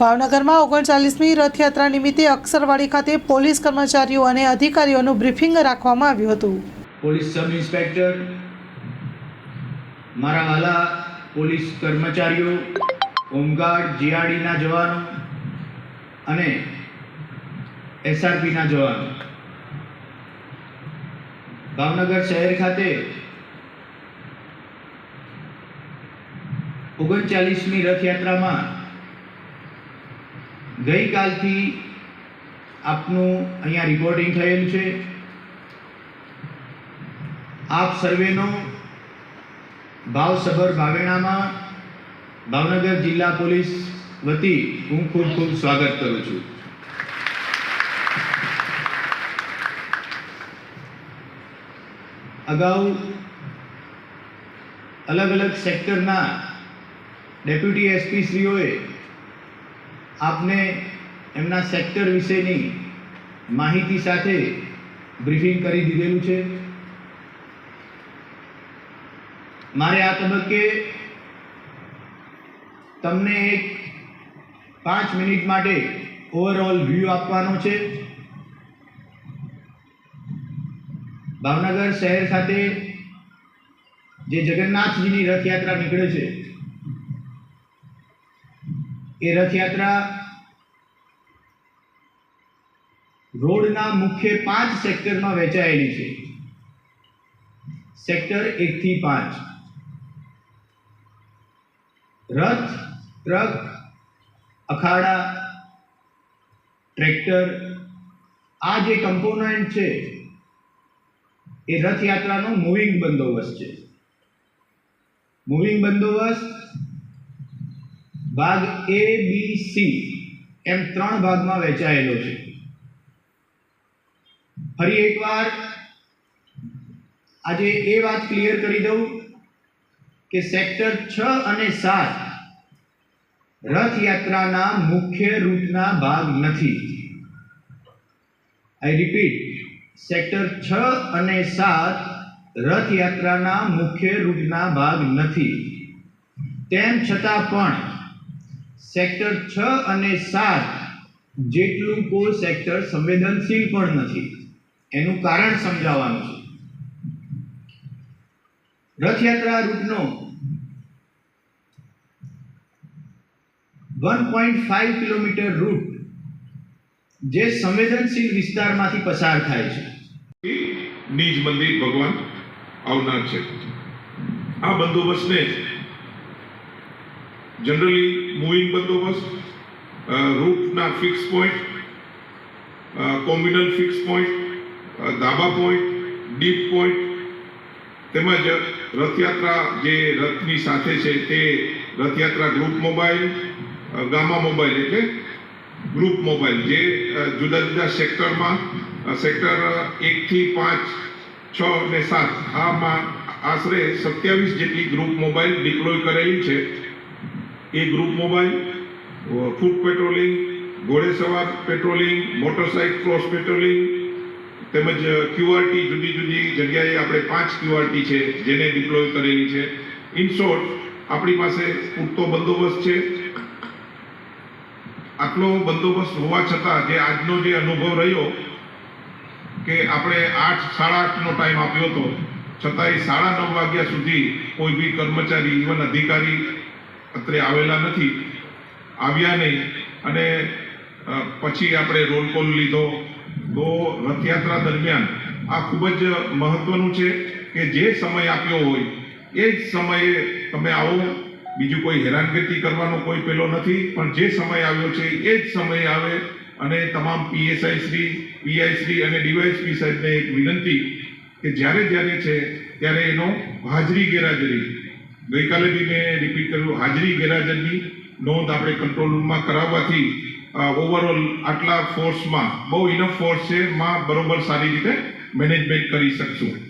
ભાવનગરમાં ઓગણચાલીસમી રથયાત્રા નિમિત્તે અક્ષરવાડી ખાતે પોલીસ કર્મચારીઓ અને અધિકારીઓનું બ્રીફિંગ રાખવામાં આવ્યું હતું. પોલીસ સબ ઇન્સ્પેક્ટર, મારા વાલા પોલીસ કર્મચારીઓ, હોમગાર્ડ, જીઆરડીના જવાનો અને એસઆરપીના જવાનો. ભાવનગર શહેર ખાતે ઓગણચાલીસમી રથયાત્રામાં ગઈકાલથી આપનું અહીંયા રિપોર્ટિંગ થયેલું છે. આપ સર્વેનો ભાવસભર ભાવેણામાં ભાવનગર જિલ્લા પોલીસ વતી હું ખૂબ ખૂબ સ્વાગત કરું છું. અગાઉ અલગ અલગ સેક્ટરના ડેપ્યુટી એસપી શ્રીઓએ આપને એમના સેક્ટર વિશેની માહિતી સાથે બ્રીફિંગ કરી દીધેલું છે. મારે આ તબક્કે તમને એક પાંચ મિનિટ માટે ઓવરઓલ વ્યૂ આપવાનો છે. ભાવનગર શહેર સાથે જે જગન્નાથજીની રથયાત્રા નીકળે છે એ રથયાત્રા રોડના મુખ્ય પાંચ સેક્ટરમાં વહેંચાયેલી છે. સેક્ટર એકથી પાંચ. રથ, ટ્રક, અખાડા, ટ્રેક્ટર, આ જે કમ્પોનન્ટ છે, એ રથયાત્રાનો મૂવિંગ બંદોબસ્ત છે. મૂવિંગ બંદોબસ્ત ભાગ એ બી સી એમ ત્રણ ભાગમાં વહેંચાયેલો છે. ફરી એકવાર આજે એ વાત ક્લિયર કરી દઉં કે સેક્ટર છ અને સાત રથયાત્રાના મુખ્ય રૂટના ભાગ નથી. આઈ રિપીટ સેક્ટર છ અને સાત રથયાત્રાના મુખ્ય રૂટના ભાગ નથી. તેમ છતાં પણ સેક્ટર છ અને સાત જેટલું કોઈ સેક્ટર સંવેદનશીલ પણ નથી. એનું કારણ સમજાવવાનું છે. Rathyatra રૂટનો one point five kilometre route જે સંવેદનશીલ વિસ્તારમાંથી પસાર થાય છે. નિજ મંદિર ભગવાન આવનાર છે. આ બંદોબસ્તને જનરલી મૂવિંગ બંદોબસ્ત રૂટના fix point communal fix point ધાબા પોઈન્ટ ડીપ પોઈન્ટ તેમજ રથયાત્રા જે રથની સાથે છે તે Rathyatra group mobile gamma mobile એટલે ગ્રુપ મોબાઈલ જે જુદા જુદા સેક્ટરમાં સેક્ટર એકથી પાંચ, છ અને સાત આમાં આશરે સત્યાવીસ જેટલી ગ્રુપ મોબાઈલ ડિપ્લોય કરેલી છે. એ ગ્રુપ મોબાઈલ ફૂટ પેટ્રોલિંગ ઘોડેસવાર પેટ્રોલિંગ, મોટરસાઇકલ ક્રોસ પેટ્રોલિંગ, તેમજ ક્યુઆરટી જુદી જુદી જગ્યાએ આપણે પાંચ ક્યુઆરટી છે જેને ડિપ્લોય કરેલી છે. ઇન શોર્ટ, આપણી પાસે પૂરતો બંદોબસ્ત છે. આટલો બંદોબસ્ત હોવા છતાં જે આજનો જે અનુભવ રહ્યો કે આપણે આઠ, સાડા આઠનો ટાઈમ આપ્યો હતો, છતાંય સાડા નવ વાગ્યા સુધી કોઈ બી કર્મચારી, ઇવન અધિકારી અત્રે આવેલા નથી. આવ્યા નહીં. અને પછી આપણે રોલ કોલ લીધો. તો રથયાત્રા દરમિયાન આ ખૂબ જ મહત્વનું છે કે જે સમય આપ્યો હોય, એ જ સમયે તમે આવો. બીજું કોઈ હેરાનગતિ કરવાનો કોઈ પેલો નથી, પણ જે સમય આવ્યો છે, એ જ સમયે આવે. અને તમામ પીએસઆઈ શ્રી પીઆઈ શ્રી અને ડીવાયએસપી સાહેબને એક વિનંતી કે જ્યારે જ્યારે છે, ત્યારે એનો હાજરી ગેરહાજરી. ગઈકાલે બી મેં રિપીટ કર્યું, હાજરી ગેરહાજરની નોંધ આપણે કંટ્રોલ રૂમમાં કરાવવાથી ઓવરઓલ આટલા ફોર્સમાં બહુ ઇનફ ફોર્સ છે, માં બરોબર સારી રીતે મેનેજમેન્ટ કરી શકશું.